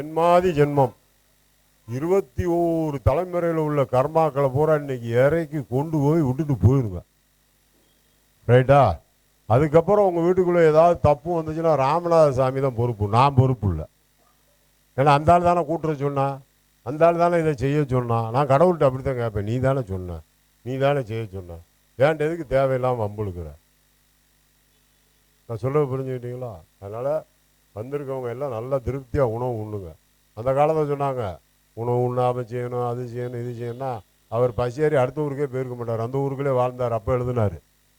ஜென்மாதி ஜென்மம். இருபத்தி ஓரு தலைமுறையில் உள்ள கர்மாக்களை பூரா இன்னைக்கு இறக்கி கொண்டு போய் விட்டுட்டு போயிருங்க ரைட்டா அதுக்கப்புறம் உங்கள் வீட்டுக்குள்ளே ஏதாவது தப்பு வந்துச்சுன்னா ராமநாத சாமி தான் பொறுப்பு. நான் பொறுப்பு இல்லை. ஏன்னா அந்த ஆள் தானே கூட்டுற சொன்னா? அந்த ஆள் தானே இதை செய்ய சொன்னான் நான் கடவுள்கிட்ட அப்படி தான் கேட்பேன். நீ தானே சொன்ன. நீ தானே செய்ய சொன்ன. ஏன்ட்ட எதுக்கு தேவையில்லாமல் வம்புழுக்கிற? நான் சொல்ல புரிஞ்சுக்கிட்டீங்களா? அதனால் வந்திருக்கவங்க எல்லாம் நல்லா திருப்தியாக உணவு உண்ணுங்க. அந்த காலத்தில் சொன்னாங்க உணவு உண்ணாமல் செய்யணும் அது செய்யணும் இது செய்யணும்னா அவர் பசியேறி அடுத்த ஊருக்கே போயிருக்க மாட்டார். அந்த ஊருக்குள்ளே வாழ்ந்தார். அப்போ எழுதினார்.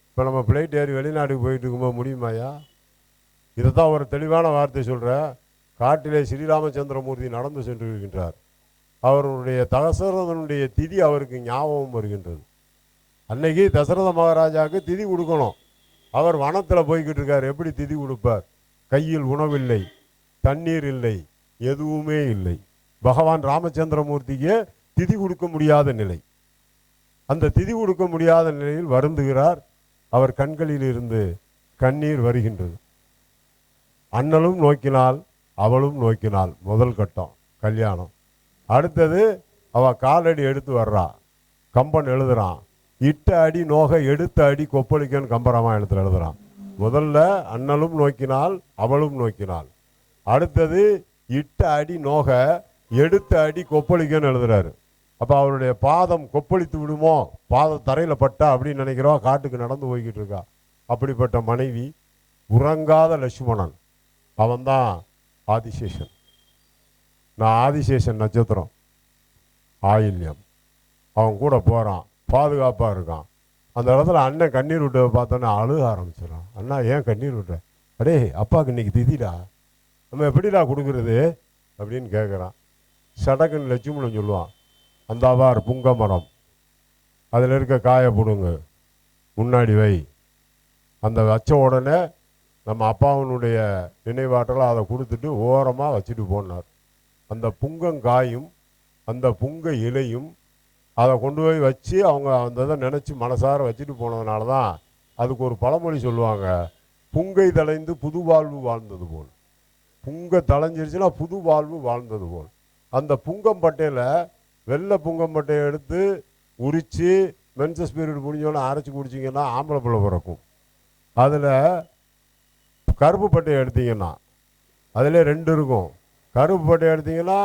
இப்போ நம்ம பிளைட் ஏறி வெளிநாட்டுக்கு போயிட்டு இருக்கும்போது முடியுமாயா இதை தான் ஒரு தெளிவான வார்த்தை சொல்கிற காட்டிலே ஸ்ரீராமச்சந்திரமூர்த்தி நடந்து சென்று இருக்கின்றார் அவருடைய தசரதனுடைய திதி அவருக்கு ஞாபகம் வருகின்றது. அன்னைக்கு தசரத மகாராஜாவுக்கு திதி கொடுக்கணும். அவர் வனத்தில் போய்கிட்டு இருக்கார். எப்படி திதி கொடுப்பார்? கையில் உணவில்லை தண்ணீர் இல்லை எதுவுமே இல்லை. பகவான் ராமச்சந்திரமூர்த்திக்கு திதி கொடுக்க முடியாத நிலை. அந்த திதி கொடுக்க முடியாத நிலையில் வருந்துகிறார். அவர் கண்களில் இருந்து கண்ணீர் வருகின்றது. அண்ணலும் நோக்கினால் அவளும் நோக்கினாள் முதல் கட்டம் கல்யாணம். அடுத்தது அவ காலடி எடுத்து வர்றா கம்பன் எழுதுறான். இட்ட அடி நோக எடுத்த அடி கொப்பளிக்கன்னு கம்பராமாயணத்தில் எழுதுறான். முதல்ல அண்ணலும் நோக்கினாள் அவளும் நோக்கினாள் அடுத்தது இட்ட அடி நோக எடுத்த அடி கொப்பளிக்கன்னு எழுதுறாரு. அப்போ அவருடைய பாதம் கொப்பளித்து விடுமோ? பாதம் தரையில் பட்டா அப்படின்னு நினைக்கிறோம். காட்டுக்கு நடந்து போய்கிட்டு இருக்கா. அப்படிப்பட்ட மனைவி உறங்காத லட்சுமணன். அவன்தான் ஆதிசேஷன். நான் ஆதிசேஷன் நட்சத்திரம். ஆயில்யம். அவன் கூட போகிறான் பாதுகாப்பாக இருக்கான். அந்த இடத்துல அண்ணன் கண்ணீர் விட்டு பார்த்தோன்னே அழுக ஆரம்பிச்சிடும். அண்ணா ஏன் கண்ணீர் விட்ட? அடே அப்பாவுக்கு இன்னைக்கு திதிடா? நம்ம எப்படிடா கொடுக்குறது? அப்படின்னு கேட்குறான் சடக்குன்னு லட்சுமணன் சொல்லுவான். அந்தாவார் புங்க மரம் அதில் இருக்க காயை பிடுங்க. முன்னாடி வை. அந்த வச்ச உடனே நம்ம அப்பாவனுடைய நினைவாற்றலை அதை கொடுத்துட்டு ஓரமாக வச்சுட்டு போனார். அந்த புங்கங்காயும் அந்த புங்க இலையும் அதை கொண்டு போய் வச்சு அவங்க அந்த இதை நினச்சி மனசார வச்சுட்டு போனதுனால தான் அதுக்கு ஒரு பழமொழி சொல்லுவாங்க. புங்கை தலைந்து புது வாழ்வு வாழ்ந்தது போல். புங்க தலைஞ்சிருச்சுன்னா புது வாழ்வு வாழ்ந்தது போல். அந்த புங்கம்பட்டையில் வெள்ளை புங்கம்பட்டையை எடுத்து உரித்து மென்சஸ் பீரியட் முடிஞ்சோன்னே அரைச்சி குடிச்சிங்கன்னா ஆம்பளை பிள்ளை பிறக்கும். அதில் கருப்பு பட்டையை எடுத்திங்கன்னா அதில் ரெண்டு இருக்கும். கருப்பு பட்டையை எடுத்திங்கன்னா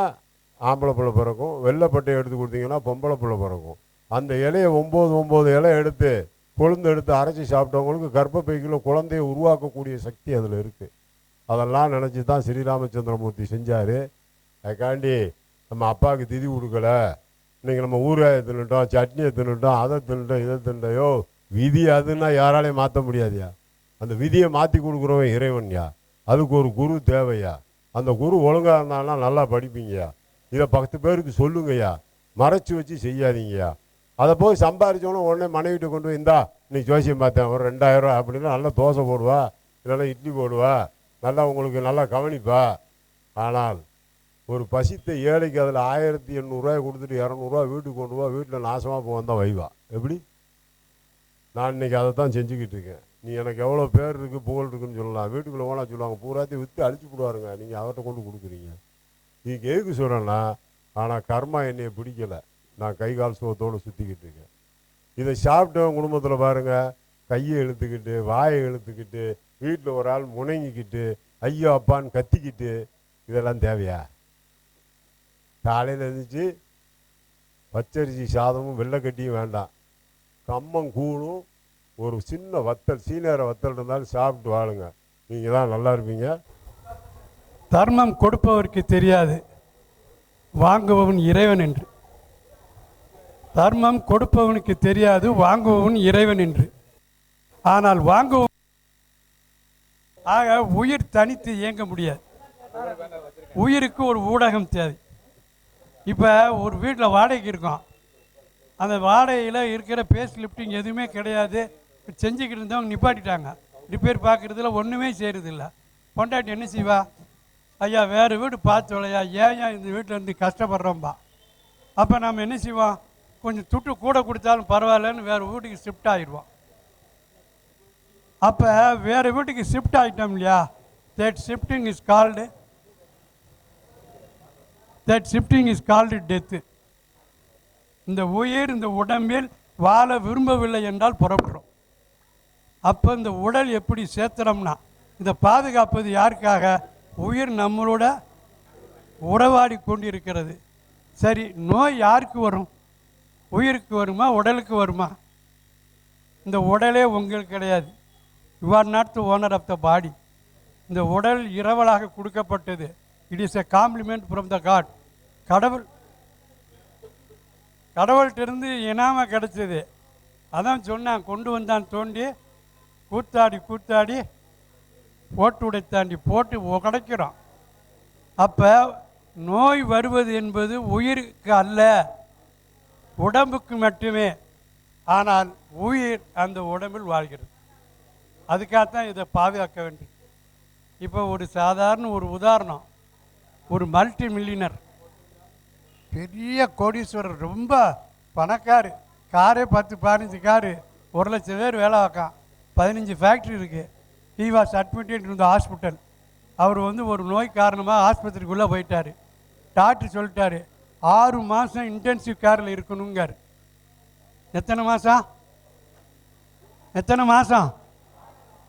ஆம்பளை பிள்ளை பிறக்கும். வெள்ளை பட்டையை எடுத்து கொடுத்தீங்கன்னா பொம்பளை பிள்ளை பிறக்கும். அந்த இலையை ஒம்பது ஒம்பது இலை எடுத்து கொழுந்து எடுத்து அரைச்சி சாப்பிட்டவங்களுக்கு கர்ப்பப்பைக்குள்ள குழந்தைய உருவாக்கக்கூடிய சக்தி அதில் இருக்குது அதெல்லாம் நினச்சி தான் ஸ்ரீராமச்சந்திரமூர்த்தி செஞ்சார். அதுக்காண்டி நம்ம அப்பாவுக்கு திதி கொடுக்கல. இன்றைக்கி நம்ம ஊறுகாயை தின்னுட்டோம் சட்னியை தின்னுட்டோம் அதை தின்னுட்டோம் இதை தின்னுட்டோயோ விதி அதுன்னா யாராலையும் மாற்ற முடியாதுயா? அந்த விதியை மாற்றி கொடுக்குறவன் இறைவன்யா அதுக்கு ஒரு குரு தேவையா? அந்த குரு ஒழுங்காக இருந்தான்னா நல்லா படிப்பீங்கயா? இதை பத்து பேருக்கு சொல்லுங்கய்யா. மறைச்சு வச்சு செய்யாதீங்கய்யா. அதை போய் சம்பாரிச்சோன்னு உடனே மனைவிட்டு கொண்டு போய் இந்தா இன்னைக்கு ஜோசியம் பார்த்தேன் ஒரு ரெண்டாயிரம் ரூபா அப்படின்னா நல்லா தோசை போடுவா இல்லைன்னா இட்லி போடுவா நல்லா உங்களுக்கு நல்லா கவனிப்பா. ஆனால் ஒரு பசித்த ஏழைக்கு அதில் ஆயிரத்தி எண்ணூறுரூவாய் கொடுத்துட்டு இரநூறுவா வீட்டுக்கு கொண்டு போவா வீட்டில் நாசமாக போக தான் வைவா? எப்படி? நான் இன்னைக்கு அதை தான் செஞ்சுக்கிட்டு இருக்கேன். நீ எனக்கு எவ்வளோ பேர் இருக்குது புகழ் இருக்குன்னு சொல்லலாம். வீட்டுக்குள்ளே போனால் சொல்லுவாங்க பூராத்தையும் விற்று அழிச்சு விடுவாருங்க நீங்கள் அவர்கிட்ட கொண்டு கொடுக்குறீங்க. நீங்கள் எதுக்கு சொல்கிறேன்னா ஆனால் கர்மா என்னையை பிடிக்கலை. நான் கை கால் சுகத்தோடு சுற்றிக்கிட்டு இருக்கேன். இதை சாப்பிட்டவன் குடும்பத்தில் பாருங்கள் கையை இழுத்துக்கிட்டு வாயை இழுத்துக்கிட்டு வீட்டில் ஒரு ஆள் முணங்கிக்கிட்டு ஐயோ அப்பான்னு கத்திக்கிட்டு இதெல்லாம் தேவையா? காலையில் எழுந்திரிச்சு பச்சரிசி சாதமும் வெள்ளைக்கட்டியும் வேண்டாம். கம்மம் கூணும் ஒரு சின்ன வத்தல் சீனேர வத்தல் இருந்தாலும் சாப்பிட்டு வாழுங்க. நீங்கள் தான் நல்லா இருப்பீங்க. தர்மம் கொடுப்பவருக்கு தெரியாது. வாங்குபவன் இறைவன் என்று. தர்மம் கொடுப்பவனுக்கு தெரியாது வாங்குபவன் இறைவன் என்று. ஆனால் வாங்குவ ஆக உயிர் தனித்து இயங்க முடியாது. உயிருக்கு ஒரு ஊடகம் தேவை. இப்போ ஒரு வீட்டில் வாடகைக்கு இருக்கோம். அந்த வாடகையில் இருக்கிற பேஸ் லிஃப்டிங் எதுவுமே கிடையாது. செஞ்சுக்கிட்டு இருந்தவங்க நிப்பாட்டிட்டாங்க. ரிப்பேர் பார்க்குறதுல ஒன்றுமே செய்கிறதில்ல பொண்டாட்டி என்ன செய்வா? ஐயா வேறு வீடு பார்த்து ஏன் ஏன் இந்த வீட்டில் இருந்து கஷ்டப்படுறோம்பா? அப்போ நம்ம என்ன செய்வோம்? கொஞ்சம் துட்டு கூட கொடுத்தாலும் பரவாயில்லன்னு வேறு வீட்டுக்கு ஷிஃப்ட் ஆகிடுவோம் அப்போ வேறு வீட்டுக்கு ஷிஃப்ட் ஆகிட்டோம் இல்லையா? That shifting is called that shifting is called death இந்த உயிர் இந்த உடம்பில் வாழ விரும்பவில்லை என்றால் புறப்படும் அப்போ இந்த உடல் எப்படி சேர்த்துறோம்னா இதை பாதுகாப்பது யாருக்காக? உயிர் நம்மளோட உறவாடி கொண்டிருக்கிறது. சரி நோய் யாருக்கு வரும்? உயிருக்கு வருமா உடலுக்கு வருமா? இந்த உடலே உங்களுக்கு கிடையாது. You are not the owner of the body இந்த உடல் இரவலாக கொடுக்கப்பட்டது. It is a compliment from the god கடவுள் கடவுள்கிட்டருந்து இனாம கிடச்சிது. அதான் சொன்னான் கொண்டு வந்தான் தோண்டி கூத்தாடி கூத்தாடி போட்டு உடைத்தாண்டி போட்டு உடைக்கிறோம் அப்போ நோய் வருவது என்பது உயிருக்கு அல்ல உடம்புக்கு மட்டுமே. ஆனால் உயிர் அந்த உடம்பில் வாழ்கிறது. அதுக்காகத்தான் இதை பாதுகாக்க வேண்டும். இப்போ ஒரு சாதாரண ஒரு உதாரணம். ஒரு மல்டி மில்லியனர் பெரிய கோடீஸ்வரர் ரொம்ப பணக்காரு. காரே பத்து பதினஞ்சு காரு ஒரு லட்சம் பேர் வேலை பார்க்கான். பதினஞ்சு ஃபேக்ட்ரி இருக்குது ஹி வாஸ் அட்மிட்டட் இருந்த ஹாஸ்பிட்டல் அவர் வந்து ஒரு நோய் காரணமாக ஆஸ்பத்திரிக்குள்ளே போயிட்டார். டாக்டர் சொல்லிட்டாரு ஆறு மாதம் இன்டென்சிவ் கேரில் இருக்கணுங்கார் எத்தனை மாதம் எத்தனை மாதம்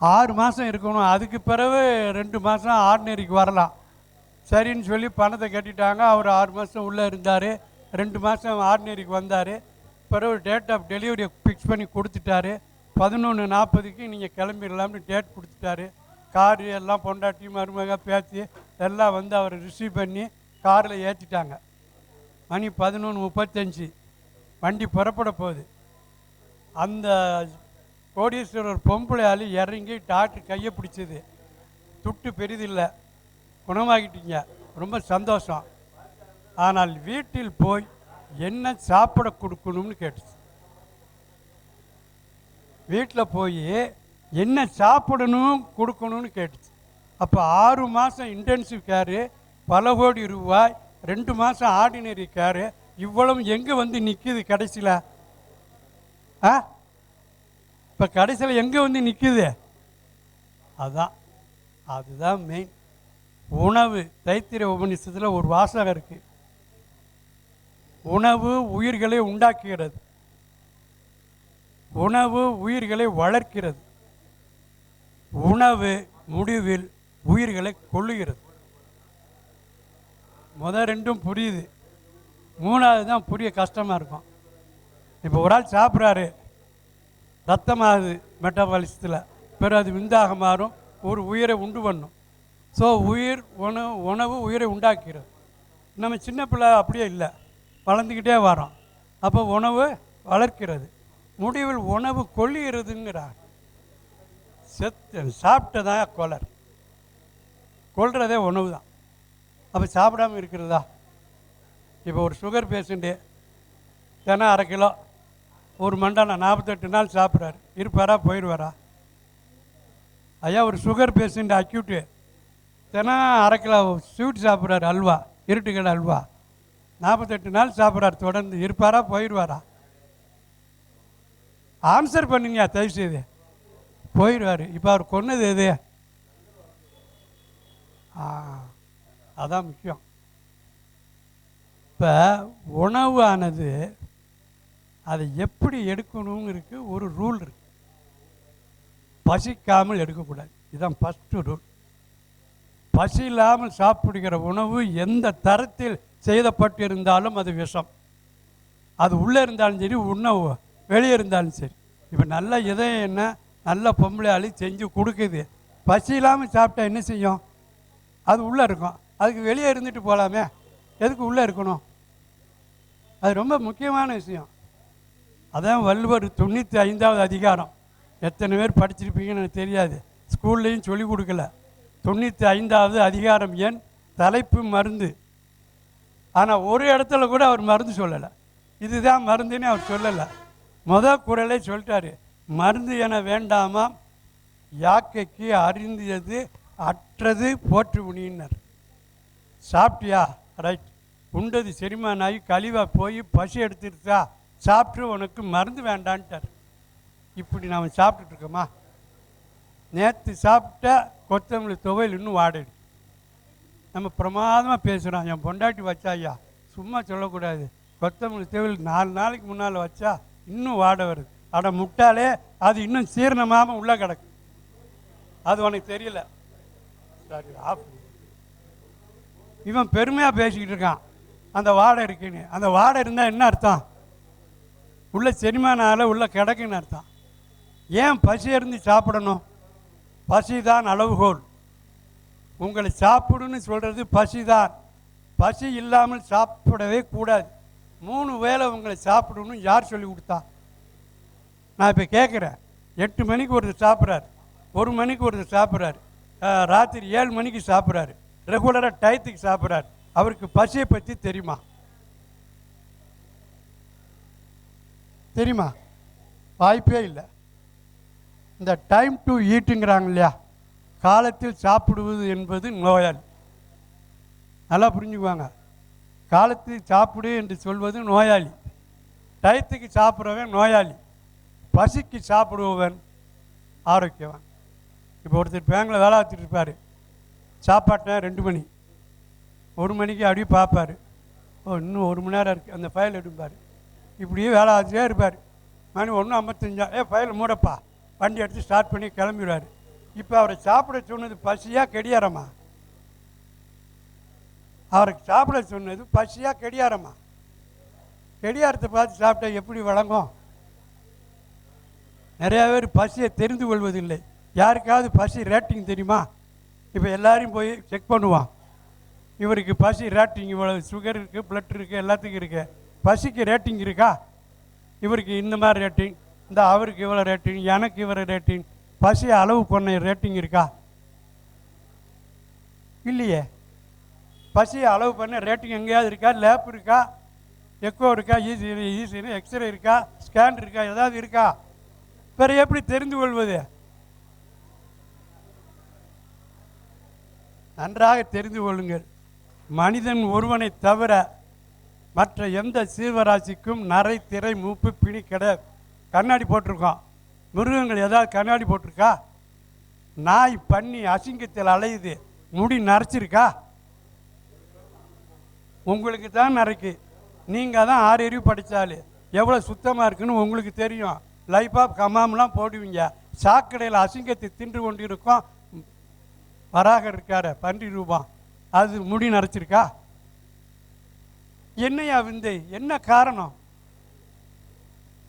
ஆறு மாதம் இருக்கணும். அதுக்கு பிறகு ரெண்டு மாதம் ஆர்டினரிக்கு வரலாம். சரின்னு சொல்லி பணத்தை கட்டிட்டாங்க. அவர் ஆறு மாதம் உள்ளே இருந்தார். ரெண்டு மாதம் ஆர்டினரிக்கு வந்தார். பிறகு டேட் ஆஃப் டெலிவரியை ஃபிக்ஸ் பண்ணி கொடுத்துட்டாரு. பதினொன்று நாற்பதுக்கு நீங்கள் கிளம்பிடலாம்னு டேட் கொடுத்துட்டாரு. காரு எல்லாம் பொண்டாட்டி மருமக பேத்தி எல்லாம் வந்து அவரை ரிசீவ் பண்ணி காரில் ஏற்றிட்டாங்க மணி பதினொன்று முப்பத்தஞ்சு. வண்டி புறப்பட போகுது. அந்த கோடீஸ்வரர் பொம்பளையால் இறங்கி டாக்டர் கையை பிடிச்சது. துட்டு பெரிதில்லை. குணமாகிட்டீங்க. ரொம்ப சந்தோஷம். ஆனால் வீட்டில் போய் என்ன சாப்பிட கொடுக்கணும்னு கேட்டுச்சு. வீட்டில் போய் என்ன சாப்பிடணும் கொடுக்கணும்னு கேட்டுச்சு. அப்போ ஆறு மாதம் இன்டென்சிவ் கேரு பல கோடி ரூபாய் ரெண்டு மாதம் ஆர்டினரி கேரு இவ்வளவு எங்கே வந்து நிற்கிது கடைசியில்? ஆ? இப்போ கடைசியில் எங்கே வந்து நிற்குது அதான் அதுதான் மெயின் உணவு தைத்திர உபநிஷத்தில் ஒரு வாசகம் இருக்குது உணவு உயிர்களை உண்டாக்குகிறது. உணவு உயிர்களை வளர்க்கிறது. உணவு முடிவில் உயிர்களை கொள்ளுகிறது முத ரெண்டும் புரியுது. மூணாவது தான் புரிய கஷ்டமாக இருக்கும். இப்போ ஒரு ஆள் சாப்பிட்றாரு. ரத்தமாகுது மெட்டபாலிசத்தில். பிறகு அது விந்தாக மாறும். ஒரு உயிரை உண்டு பண்ணும். ஸோ உயிர் உணவு உணவு உயிரை உண்டாக்கிறது. நம்ம சின்ன பிள்ளை அப்படியே இல்லை. வளர்ந்துக்கிட்டே வரோம் அப்போ உணவு வளர்க்கிறது. முடிவில் உணவு கொள்ளுகிறதுங்கிறார். செத்து சாப்பிட்டதான் கொலர்? கொள்றதே உணவு தான் அப்போ சாப்பிடாம இருக்கிறதா? இப்போ ஒரு சுகர் பேஷண்ட்டு தினம் அரை கிலோ ஒரு மண்டான நாற்பத்தெட்டு நாள் சாப்பிட்றாரு. இருப்பாரா? போயிடுவாரா ஐயா ஒரு சுகர் பேஷண்ட் அக்யூட்டு தினம் அரை கிலோ ஸ்வீட் சாப்பிட்றாரு அல்வா இருட்டுக்கடை அல்வா. நாற்பத்தெட்டு நாள் சாப்பிட்றாரு தொடர்ந்து. இருப்பாரா? போயிடுவாரா ஆன்சர் பண்ணுங்க தயவு செய்து போயிடுவார். இப்போ அவர் கொன்னது எது? அதான் முக்கியம். இப்போ உணவு ஆனது அதை எப்படி எடுக்கணுங்கிறதுக்கு ஒரு ரூல் இருக்கு. பசிக்காமல் எடுக்கக்கூடாது. இதுதான் ஃபஸ்ட்டு ரூல் பசி இல்லாமல் சாப்பிடுகிற உணவு எந்த தரத்தில் செய்தப்பட்டிருந்தாலும் அது விஷம். அது உள்ளே இருந்தாலும் சரி உணவு. வெளியே இருந்தாலும் சரி. இப்போ நல்ல இதயம் என்ன? நல்ல பொம்பளையாளி செஞ்சு கொடுக்குது. பசி இல்லாமல் சாப்பிட்டா என்ன செய்யும்? அது உள்ளே இருக்கும். அதுக்கு வெளியே இருந்துட்டு போகலாமே எதுக்கு உள்ளே இருக்கணும்? அது ரொம்ப முக்கியமான விஷயம். அதான் வள்ளுவர் தொண்ணூற்றி ஐந்தாவது அதிகாரம். எத்தனை பேர் படிச்சிருப்பீங்கன்னு எனக்கு தெரியாது. ஸ்கூல்லையும் சொல்லிக் கொடுக்கல. தொண்ணூற்றி ஐந்தாவது அதிகாரம் எண் தலைப்பு மருந்து. ஆனால் ஒரு இடத்துல கூட அவர் மருந்து சொல்லலை. இதுதான் மருந்துன்னு அவர் சொல்லலை. முத குரலே சொல்லிட்டாரு. மருந்து என வேண்டாமா? யாக்கைக்கு அறிந்தது அற்றது போற்று உணியினர் சாப்பிட்டியா? ரைட். உண்டது செரிமானாகி கழிவாக போய் பசி எடுத்துருச்சா சாப்பிட்டு உனக்கு மருந்து வேண்டான்ட்டார். இப்படி நாம் சாப்பிட்டுட்ருக்கோமா நேற்று சாப்பிட்ட கொத்தமல்லி துவையல் இன்னும் வாடகை நம்ம பிரமாதமாக பேசுகிறோம் என் பொண்டாட்டி வச்சா ஐயா சும்மா சொல்லக்கூடாது. கொத்தமல்லி துவையில் நாலு நாளைக்கு முன்னால் வச்சா இன்னும் வாட வருது. ஆனால் முட்டாலே அது இன்னும் சீரணமாமல் உள்ளே கிடக்கு. அது உனக்கு தெரியல. சரி ஆஃப் இவன் பெருமையாக பேசிக்கிட்டு இருக்கான். அந்த வாடை இருக்குன்னு. அந்த வாடை இருந்தால் என்ன அர்த்தம்? உள்ள செரிமானால் உள்ள கிடக்குன்னு அர்த்தம். ஏன் பசி இருந்து சாப்பிடணும்? பசி தான் அளவுகோல். உங்களை சாப்பிடுன்னு சொல்கிறது பசி தான் பசி இல்லாமல் சாப்பிடவே கூடாது. மூணு வேளை உங்களை சாப்பிடணும் யார் சொல்லி கொடுத்தா? நான் இப்போ கேட்குறேன் எட்டு மணிக்கு ஒருத்தர் சாப்பிட்றாரு. ஒரு மணிக்கு ஒருத்தர் சாப்பிட்றாரு. ராத்திரி ஏழு மணிக்கு சாப்பிட்றாரு. ரெகுலராக டயத்துக்கு சாப்பிட்றாரு. அவருக்கு பசியை பற்றி தெரியுமா? தெரியுமா? வாய்ப்பே இல்லை. இந்த டைம் டு ஈட்டுங்கிறாங்க இல்லையா? காலத்தில் சாப்பிடுவது என்பது நோயால். நல்லா புரிஞ்சுக்குவாங்க. காலத்துக்கு சாப்பிடு என்று சொல்வது நோயாளி. டயத்துக்கு சாப்பிட்றவன் நோயாளி. பசிக்கு சாப்பிடுபவன் ஆரோக்கியவன். இப்போ ஒருத்தர் பேங்கில் வேலை வச்சுட்டு இருப்பார். ரெண்டு மணி. ஒரு மணிக்கு அப்படியே பார்ப்பார். ஓ இன்னும் ஒரு மணி நேரம் இருக்குது அந்த ஃபைல் எடுப்பார். இப்படியே வேலை ஆச்சுட்டே இருப்பார். மணி ஒன்றும் ஐம்பத்தஞ்சா. ஏ ஃபைல் மூடப்பா. வண்டி எடுத்து ஸ்டார்ட் பண்ணி கிளம்பிடுவார். இப்போ அவரை சாப்பிட சொன்னது பசியாக கெடியாரமா? அவருக்கு சாப்பிட சொன்னது பசியாக கெடியாரம்மா கெடியாரத்தை பார்த்து சாப்பிட்டா எப்படி வழங்கும்? நிறையா பேர் பசியை தெரிந்து கொள்வதில்லை. யாருக்காவது பசி ரேட்டிங் தெரியுமா? இப்போ எல்லாரையும் போய் செக் பண்ணுவான். இவருக்கு பசி ரேட்டிங் இவ்வளோ சுகர் இருக்குது பிளட் இருக்குது எல்லாத்துக்கும் இருக்கு. பசிக்கு ரேட்டிங் இருக்கா? இவருக்கு இந்த மாதிரி ரேட்டிங் இந்த அவருக்கு இவ்வளோ ரேட்டிங் எனக்கு இவ்வளோ ரேட்டிங் பசி அளவு பண்ண ரேட்டிங் இருக்கா? இல்லையே. பசியை அளவு பண்ண. ரேட்டிங் எங்கேயாவது இருக்கா? லேப் இருக்கா? எக்கோ இருக்கா? ஈசி ஈசினு எக்ஸ்ரே இருக்கா? ஸ்கேன் இருக்கா? ஏதாவது இருக்கா? வேறு எப்படி தெரிந்து கொள்வது? நன்றாக தெரிந்து கொள்ளுங்கள். மனிதன் ஒருவனை தவிர மற்ற எந்த சீவராசிக்கும் நரை திரை மூப்பு பிணி கிடையாது கண்ணாடி போட்டிருக்கோம். மிருகங்கள் ஏதாவது கண்ணாடி போட்டிருக்கா? நாய் பண்ணி அசிங்கத்தில் அலையுது. முடி நரைச்சிருக்கா? உங்களுக்கு தான் நரைக்கு. நீங்கள் தான் ஆறு அறிவு படித்தாலே எவ்வளோ சுத்தமாக இருக்குன்னு உங்களுக்கு தெரியும். லைஃப் ஆஃப் கமாம்லாம் போடுவீங்க. சாக்கடையில் அசிங்கத்தை தின்று கொண்டு இருக்கோம் வராக இருக்காரு பன்றி ரூபம் அது முடி நரைச்சிருக்கா? என்னையா விந்தை? என்ன காரணம்?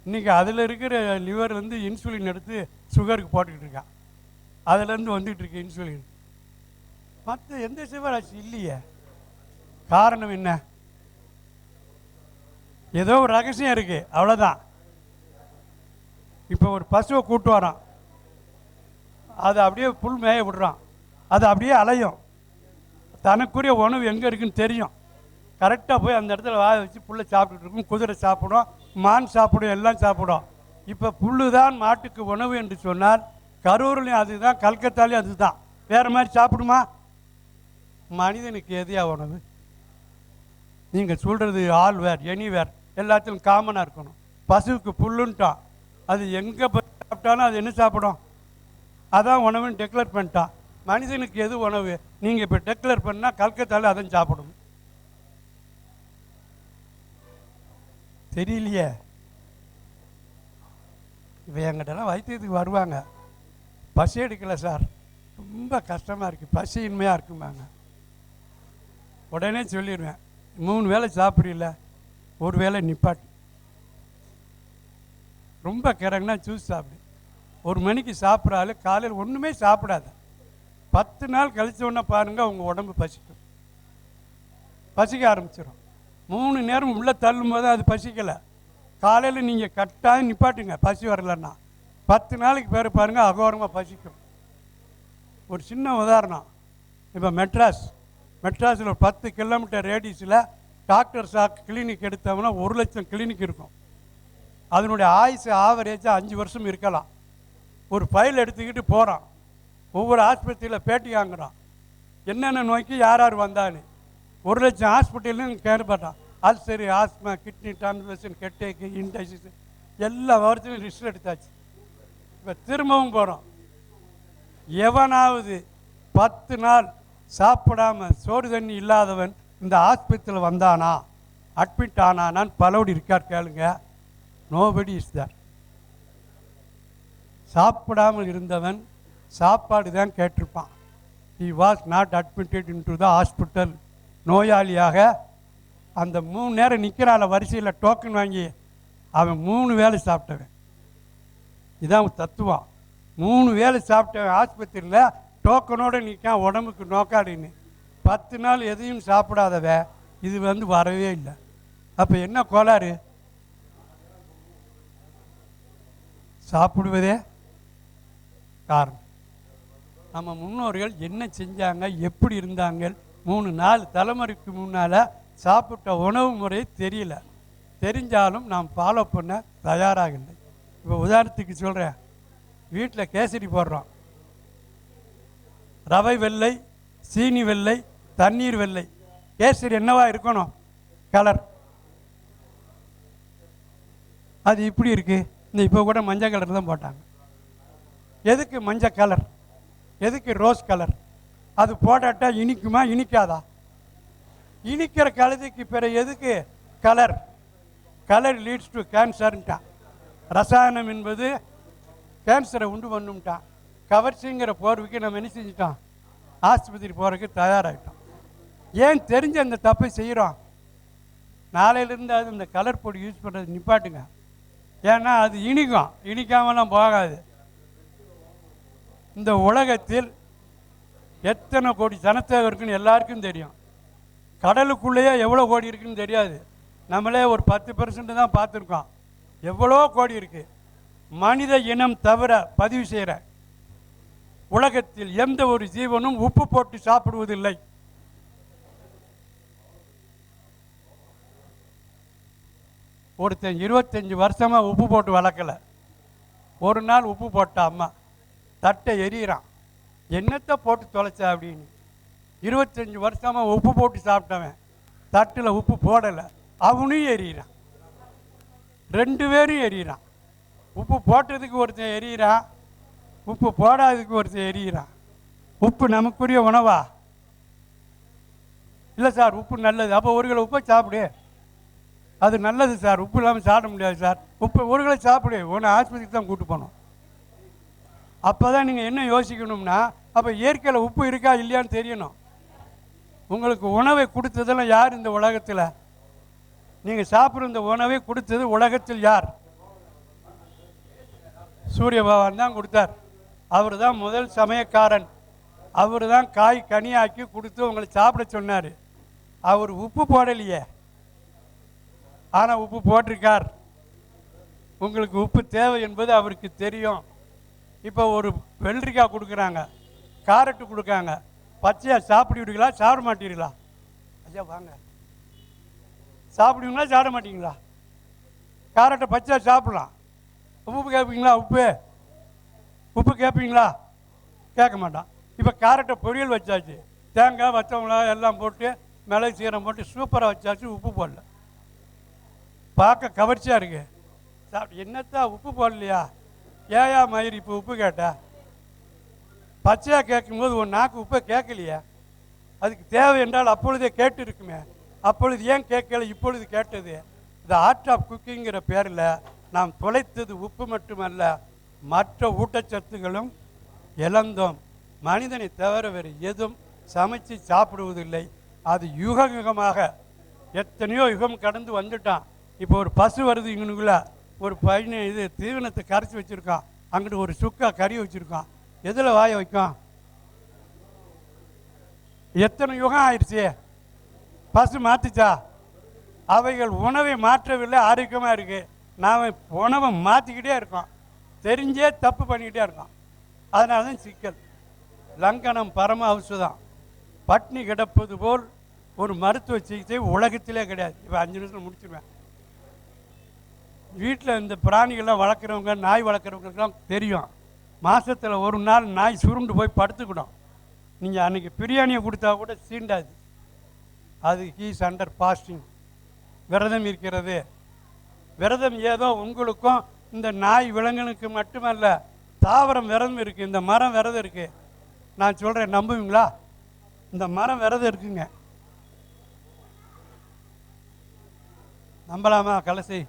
இன்னைக்கு அதில் இருக்கிற லிவர் வந்து இன்சுலின் எடுத்து சுகருக்கு போட்டுக்கிட்டு இருக்கான் அதுலேருந்து வந்துட்டு இருக்கு இன்சுலின் மற்ற எந்த சிவராசி இல்லையே? காரணம் என்ன? ஏதோ ஒரு ரகசியம் இருக்கு. அவ்வளோதான் இப்போ ஒரு பசுவை கூட்டு வரான். அதை அப்படியே புல் மேய விடுறான். அது அப்படியே அலையும். தனக்குரிய உணவு எங்கே இருக்குன்னு தெரியும். கரெக்டாக போய் அந்த இடத்துல வாய வச்சு புல்லை சாப்பிட்டுட்டு இருக்கும். குதிரை சாப்பிடும். மான் சாப்பிடும். எல்லாம் சாப்பிடும். இப்போ புல்லு தான் மாட்டுக்கு உணவு என்று சொன்னால் கரூர்லையும் அதுதான் கல்கத்தாலையும் அதுதான். வேறு மாதிரி சாப்பிடுமா? மனிதனுக்கு எதையா உணவு? நீங்கள் சொல்கிறது ஆல் வேர் எனி வேர் எல்லாத்திலும் காமனாக இருக்கணும். பசுவுக்கு புல்லுன்ட்டான் அது எங்கே சாப்பிட்டாலும் அது என்ன சாப்பிடும்? அதான் உணவுன்னு டெக்ளேர் பண்ணிட்டான் மனிதனுக்கு எது உணவு? நீங்கள் இப்போ டெக்ளேர் பண்ணால் கல்கத்தாவில் அதை சாப்பிடும். தெரியலையே. இப்போ எங்கிட்டலாம் வைத்தியத்துக்கு வருவாங்க. பசி எடுக்கலை சார். ரொம்ப கஷ்டமாக இருக்குது பசியின்மையாக இருக்குமாங்க உடனே சொல்லிடுவேன் மூணு வேளை சாப்பிடல ஒரு வேளை நிப்பாட்டு. ரொம்ப கிறங்கன்னா ஜூஸ் சாப்பிடு. ஒரு மணிக்கு சாப்பிட்றாலே காலையில் ஒன்றுமே சாப்பிடாத. பத்து நாள் கழிச்ச உடனே பாருங்கள் உங்கள் உடம்பு பசிக்கும். பசிக்க ஆரம்பிச்சிடும் மூணு நேரம் உள்ளே தள்ளும் போது அது பசிக்கலை. காலையில் நீங்கள் கட்டாயம் நிப்பாட்டுங்க பசி வரலன்னா. பத்து நாளைக்கு பேர் பாருங்கள் அகோரமாக பசிக்கும். ஒரு சின்ன உதாரணம். இப்போ மெட்ராஸ். மெட்ராஸில் ஒரு பத்து கிலோமீட்டர் ரேடியஸில் டாக்டர் சாக் கிளினிக் எடுத்தோம்னா ஒரு லட்சம் கிளினிக் இருக்கும். அதனுடைய ஆயுசு ஆவரேஜாக அஞ்சு வருஷம் இருக்கலாம். ஒரு ஃபைல் எடுத்துக்கிட்டு போகிறான் ஒவ்வொரு ஆஸ்பத்திரியில் பேட்டி வாங்குறான். என்னென்ன நோய்க்கு யார் யார் வந்தான்னு. ஒரு லட்சம் ஹாஸ்பிட்டல்லையும் கேள்விப்பட்டான் அல்சரி ஆஸ்மா கிட்னி டிரான்ஸ்லேஷன் கெட்டேக்கு இன்டைசிஸ் எல்லா வருஷத்துலையும் ரிஸ்ட் எடுத்தாச்சு. இப்போ திரும்பவும் போகிறோம் எவனாவது பத்து நாள் சாப்பிடாம சோடு தண்ணி இல்லாதவன் இந்த ஆஸ்பத்திரியில் வந்தானா? அட்மிட் ஆனானான்னு பலோடி இருக்கார் கேளுங்க. நோபடி இஸ் தர் சாப்பிடாமல் இருந்தவன் சாப்பாடு தான் கேட்டிருப்பான். He was not admitted in to the hospital நோயாளியாக அந்த மூணு நேரம் நிற்கிறான வரிசையில் டோக்கன் வாங்கி அவன் மூணு வேளை சாப்பிட்டவன். இதான் தத்துவம். மூணு வேலை சாப்பிட்டவன் ஆஸ்பத்திரியில் டோக்கனோடு நிற்கான் உடம்புக்கு நோக்காடின்னு. பத்து நாள் எதையும் சாப்பிடாதவ இது வந்து வரவே இல்லை. அப்போ என்ன கோளாறு? சாப்பிடுவதே காரணம். நம்ம முன்னோர்கள் என்ன செஞ்சாங்க எப்படி இருந்தாங்க மூணு நாலு தலைமுறைக்கு முன்னால் சாப்பிட்ட உணவு முறை தெரியல. தெரிஞ்சாலும் நாம் ஃபாலோ பண்ண தயாராக இல்லை. இப்போ உதாரணத்துக்கு சொல்கிறேன் வீட்டில் கேசரி போடுறோம். ரவை வெள்ளை சீனி வெள்ளை தண்ணீர் வெள்ளை. கேசரி என்னவா இருக்கணும்? கலர் அது இப்படி இருக்குது இந்த இப்போ கூட மஞ்சள் கலர் தான் போட்டாங்க. எதுக்கு மஞ்சள் கலர் எதுக்கு ரோஸ் கலர் அது போடாட்டா இனிக்குமா இனிக்காதா? இனிக்கிற கழுதிக்கு பிறகு எதுக்கு கலர் கலர் லீட்ஸ் டு கேன்சர்ன்ட்டான் ரசாயனம் என்பது கேன்சரை உண்டு பண்ணும்ட்டான் கவர்ச்சிங்கிற போர்வைக்கு நம்ம என்ன செஞ்சிட்டோம்? ஆஸ்பத்திரி போகிறதுக்கு தயாராகிட்டோம் ஏன் தெரிஞ்ச அந்த தப்பை செய்கிறோம் நாளையிலேருந்து அது இந்த கலர் பொடி யூஸ் பண்ணுறது நிப்பாட்டுங்க. ஏன்னா அது இனிக்கும். இனிக்காமலாம் போகாது. இந்த உலகத்தில் எத்தனை கோடி ஜனத்தொகை இருக்குன்னு எல்லாருக்கும் தெரியும். கடலுக்குள்ளேயே எவ்வளோ கோடி இருக்குன்னு தெரியாது. நம்மளே ஒரு பத்து பெர்சன்ட் தான் பார்த்துருக்கோம். எவ்வளோ கோடி இருக்குது மனித இனம் தவிர பதிவு செய்கிற உலகத்தில் எந்த ஒரு ஜீவனும் உப்பு போட்டு சாப்பிடுவதில்லை. ஒருத்தன் இருபத்தஞ்சி வருஷமாக உப்பு போட்டு வளர்க்கல. ஒரு நாள் உப்பு போட்ட அம்மா தட்டை எரியிறான் என்னத்தை போட்டு தொலைச்ச அப்படின்னு. இருபத்தஞ்சி வருஷமாக உப்பு போட்டு சாப்பிட்டவன் தட்டில் உப்பு போடலை. அவனும் எரியிறான் ரெண்டு பேரும் எரியிறான் உப்பு போட்டதுக்கு ஒருத்தன் எரியிறான் உப்பு போடாததுக்கு ஒருத்தர் எரியிறான் உப்பு நமக்குரிய உணவா? இல்லை சார் உப்பு நல்லது. அப்போ ஒரு கிலோ உப்பை சாப்பிடு. அது நல்லது சார். உப்பு இல்லாமல் சாப்பிட முடியாது சார். உப்பு ஒரு கிலோ சாப்பிடு. உன்னை ஆஸ்பத்திரிக்கு தான் கூட்டு போகணும். அப்போ தான் நீங்கள் என்ன யோசிக்கணும்னா அப்போ இயற்கையில் உப்பு இருக்கா இல்லையான்னு தெரியணும். உங்களுக்கு உணவை கொடுத்ததெல்லாம் யார் இந்த உலகத்தில்? நீங்கள் சாப்பிட்ற இந்த உணவை கொடுத்தது உலகத்தில் யார்? சூரிய பகவான் தான் கொடுத்தார். அவர் தான் முதல் சமயக்காரன். அவர் தான் காய் கனியாக்கி கொடுத்து உங்களை சாப்பிட சொன்னார். அவர் உப்பு போடலையே. ஆனால் உப்பு போட்டிருக்கார். உங்களுக்கு உப்பு தேவை என்பது அவருக்கு தெரியும். இப்போ ஒரு வெள்ளரிக்காய் கொடுக்குறாங்க. கேரட்டு கொடுக்காங்க. பச்சையாக சாப்பிடுவீங்களா சாப்பிட மாட்டீங்களா ஐயா வாங்க. சாப்பிடுவீங்களா? சாப்பிட மாட்டீங்களா? கேரட்டை பச்சையாக சாப்பிடலாம். உப்பு கேட்பீங்களா? உப்பு? உப்பு கேட்பீங்களா கேட்க மாட்டான். இப்போ கேரட்டை பொரியல் வச்சாச்சு. தேங்காய் வச்சவங்களா எல்லாம் போட்டு மிளகு சீரம் போட்டு சூப்பராக வச்சாச்சு உப்பு போடல. பார்க்க கவர்ச்சியாக இருக்கு. சாப்பிட்டு என்னத்தா உப்பு போடலையா? ஏயா மயிர் இப்போ உப்பு கேட்டா? பச்சையாக கேட்கும்போது ஒரு நாக்கு உப்பை கேட்கலையா. அதுக்கு தேவை என்றால் அப்பொழுதே கேட்டு இருக்குமே அப்பொழுது ஏன் கேட்கல? இப்பொழுது கேட்டது. இந்த ஆர்ட் ஆஃப் குக்கிங்கிற பேரில் நாம் தொலைத்தது உப்பு மட்டுமல்ல மற்ற ஊட்டச்சத்துகளும் இழந்தோம். மனிதனை தவிர வேறு எதுவும் சமைச்சு சாப்பிடுவதில்லை. அது யுக யுகமாக எத்தனையோ யுகம் கடந்து வந்துட்டான். இப்போ ஒரு பசு வருது இங்கனுக்குள்ள. ஒரு பையனை இது தீவனத்தை கரைச்சி வச்சுருக்கான். அங்கிட்டு ஒரு சுக்கா கறி வச்சுருக்கான். எதில் வாய வைக்கும்? எத்தனை யுகம் ஆயிடுச்சு? பசு மாற்றிச்சா அவைகள் உணவை மாற்றவில்லை ஆரோக்கியமாக இருக்குது நாம் உணவை மாற்றிக்கிட்டே இருக்கோம். தெரிஞ்சே தப்பு பண்ணிக்கிட்டே இருக்கான். அதனால தான் சிக்கல். லங்கனம் பரம அவசுதான் பட்னி கிடப்பது போல் ஒரு மருத்துவ சிகிச்சை உலகத்திலே கிடையாது. இப்போ அஞ்சு நிமிஷத்தில் முடிச்சிருவேன். வீட்டில் இந்த பிராணிகள்லாம் வளர்க்குறவங்க நாய் வளர்க்குறவங்களுக்குலாம் தெரியும். மாசத்துல ஒரு நாள் நாய் சுருண்டு போய் படுத்துக்கிடும். நீங்கள் அன்றைக்கி பிரியாணியை கொடுத்தா கூட சீண்டாது. அது ஹீஸ் அண்டர் பாஸ்டிங் விரதம் இருக்கிறது. விரதம் ஏதோ உங்களுக்கும் இந்த நாய் விலங்குகளுக்கு மட்டுமல்ல தாவரம் விரதம் இருக்குது இந்த மரம் விரதம் இருக்குது நான் சொல்கிறேன் நம்புவீங்களா? இந்த மரம் விரதம் இருக்குங்க. நம்பலாமா கலசி?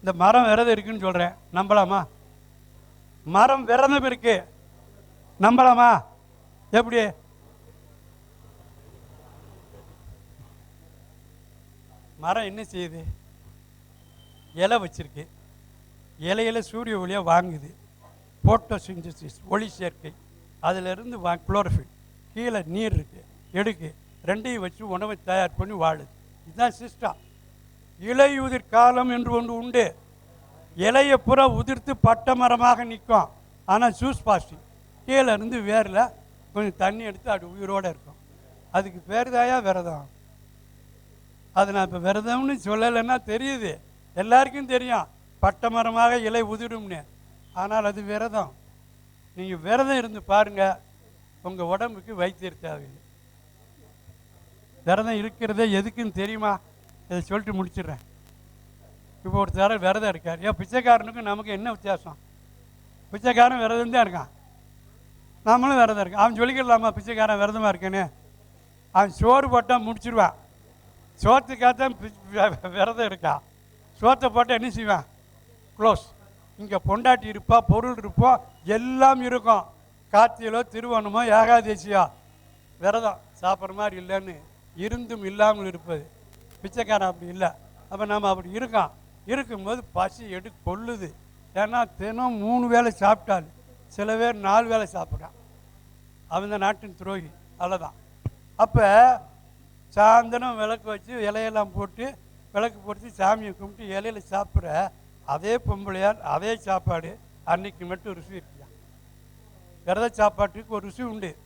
இந்த மரம் விரதம் இருக்குன்னு சொல்கிறேன் நம்பலாமா? மரம் விரதம் இருக்கு நம்பலாமா? எப்படி? மரம் என்ன செய்யுது? இலை வச்சிருக்கு. இலையில சூரிய ஒளியாக வாங்குது. போட்டோசிந்தசிஸ் ஒளி சேர்க்கை. அதிலிருந்து வா குளோரோஃபில். கீழே நீர் இருக்கு எடுக்கு. ரெண்டையும் வச்சு உணவை தயார் பண்ணி வாழுது இதுதான் சிஸ்டம். இலையுதிர் காலம் என்று ஒன்று உண்டு. இலையை புறா உதிர்த்து பட்ட மரமாக நிற்கும். ஆனால் ஜூஸ் பாசி கீழே இருந்து வேரில் கொஞ்சம் தண்ணி எடுத்து அது உயிரோடு இருக்கும். அதுக்கு பேர் தாயா விரதம். அது நான் இப்போ விரதம்னு சொல்லலைன்னா தெரியுது. எல்லாருக்கும் தெரியும். பட்டை மரமாக இலை உதிரும்னு. ஆனால் அது விரதம். நீங்கள் விரதம் இருந்து பாருங்க உங்கள் உடம்புக்கு வைத்தியர் தேவையில்லை. விரதம் இருக்கிறதே எதுக்குன்னு தெரியுமா? இதை சொல்லிட்டு முடிச்சிடுறேன். இப்போ ஒருத்தர் விரதம் இருக்கார். ஏன் பிச்சைக்காரனுக்கும் நமக்கு என்ன வித்தியாசம்? பிச்சைக்காரன் விரதம் தான் இருக்கான். நம்மளும் விரதம் இருக்கோம். அவன் சொல்லிக்கலாமா பிச்சைக்காரன் விரதமாக இருக்கேன்னு? அவன் சோறு போட்டால் முடிச்சிருவான். சோத்துக்காகத்தான் விரதம் இருக்கா சோத்தை போட்டால் என்ன செய்வான்? க்ளோஸ் இங்கே பொண்டாட்டி இருப்பா பொருள் இருப்போம் எல்லாம் இருக்கும். கார்த்திகலோ திருவண்ணமோ ஏகாதேசியோ. விரதம். சாப்பிட்ற மாதிரி இல்லைன்னு இருந்தும் இல்லாமல் இருப்பது. பிச்சைக்காரன் அப்படி இல்லை. அப்போ நம்ம அப்படி இருக்கோம். இருக்கும்போது பசி எடு கொள்ளுது. ஏன்னா தினம் மூணு வேளை சாப்பிட்டாள் சில பேர் நாலு வேளை சாப்பிட்றான். அவன் தான் நாட்டின் துரோகி. அவ்வளோதான் அப்போ சாயந்தரம் விளக்கு வச்சு இலையெல்லாம் போட்டு விளக்கு போட்டு சாமியை கும்பிட்டு இலையில சாப்பிட்ற அதே பொம்பளையார் அதே சாப்பாடு அன்னைக்கு மட்டும் ருசி இருக்கியா? விரத சாப்பாட்டுக்கு ஒரு ருசி உண்டு.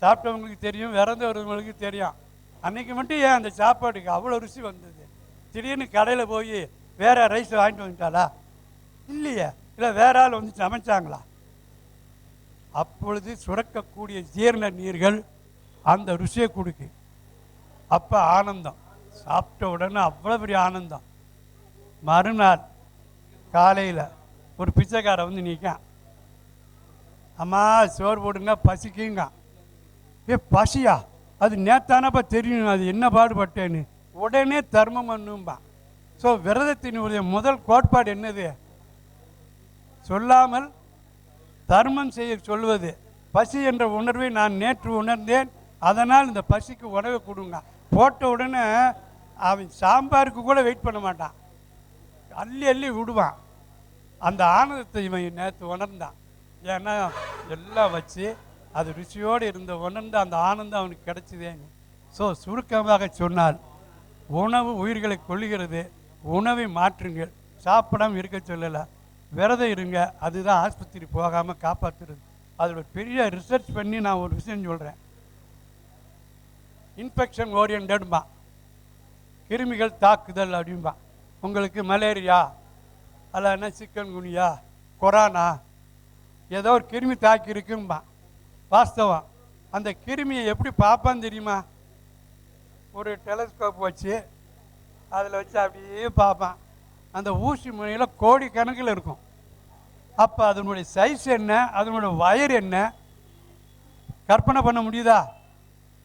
சாப்பிட்டவங்களுக்கு தெரியும் விரதம் வருவங்களுக்கு தெரியும். அன்னைக்கு மட்டும் ஏன் அந்த சாப்பாட்டுக்கு அவ்வளோ ருசி வந்தது? திடீர்னு கடையில் போய் வேற ரைஸ் வாங்கிட்டு வந்துட்டாளா? இல்லையே. இல்லை வேற ஆள் வந்து சமைச்சாங்களா? அப்பொழுது சுரக்கக்கூடிய ஜீரண நீர்கள் அந்த ருசியை கொடுக்கு. அப்போ ஆனந்தம். சாப்பிட்ட உடனே அவ்வளோ பெரிய ஆனந்தம். மறுநாள் காலையில் ஒரு பிச்சைக்காரன் வந்து நிற்கான் அம்மா சோறு போடுங்க பசிக்குங்க. ஏ பசியா? அது நேத்தானப்பா தெரியும் அது என்ன பாடுபட்டேன்னு. உடனே தர்மம் பண்ணும்பான் ஸோ விரதத்தினுடைய முதல் கோட்பாடு என்னது? சொல்லாமல் தர்மம் செய்ய சொல்வது. பசி என்ற உணர்வை நான் நேற்று உணர்ந்தேன். அதனால் இந்த பசிக்கு உணவை கொடுங்க. போட்ட உடனே அவன் சாம்பாருக்கு கூட வெயிட் பண்ண மாட்டான். அள்ளி அள்ளி விடுவான். அந்த ஆனந்தத்தை இவன் நேற்று உணர்ந்தான். ஏன்னா எல்லாம் வச்சு அது ருசியோடு இருந்த உணர்ந்து அந்த ஆனந்தம் அவனுக்கு கிடைச்சிதேங்க ஸோ சுருக்கமாக சொன்னால் உணவு உயிர்களை கொள்ளுகிறது உணவை மாற்றுங்கள். சாப்பிடாம இருக்க சொல்லலை. விரதம் இருங்க. அதுதான் ஆஸ்பத்திரி போகாமல் காப்பாற்றுறது அதோட பெரிய ரிசர்ச் பண்ணி நான் ஒரு விஷயம் சொல்கிறேன் இன்ஃபெக்ஷன் ஓரியன்டா கிருமிகள் தாக்குதல் அப்படிம்பா. உங்களுக்கு மலேரியா அல்லனா சிக்கன் குனியா கொரோனா ஏதோ ஒரு கிருமி தாக்கி இருக்கும்பா. வாஸ்தவம். அந்த கிருமியை எப்படி பார்ப்பான்னு தெரியுமா? ஒரு டெலஸ்கோப் வச்சு அதில் வச்சு அப்படியே பார்ப்பான். அந்த ஊசி முனையில் கோடிக்கணக்கில் இருக்கும். அப்போ அதனுடைய சைஸ் என்ன? அதனுடைய வயர் என்ன? கற்பனை பண்ண முடியுதா?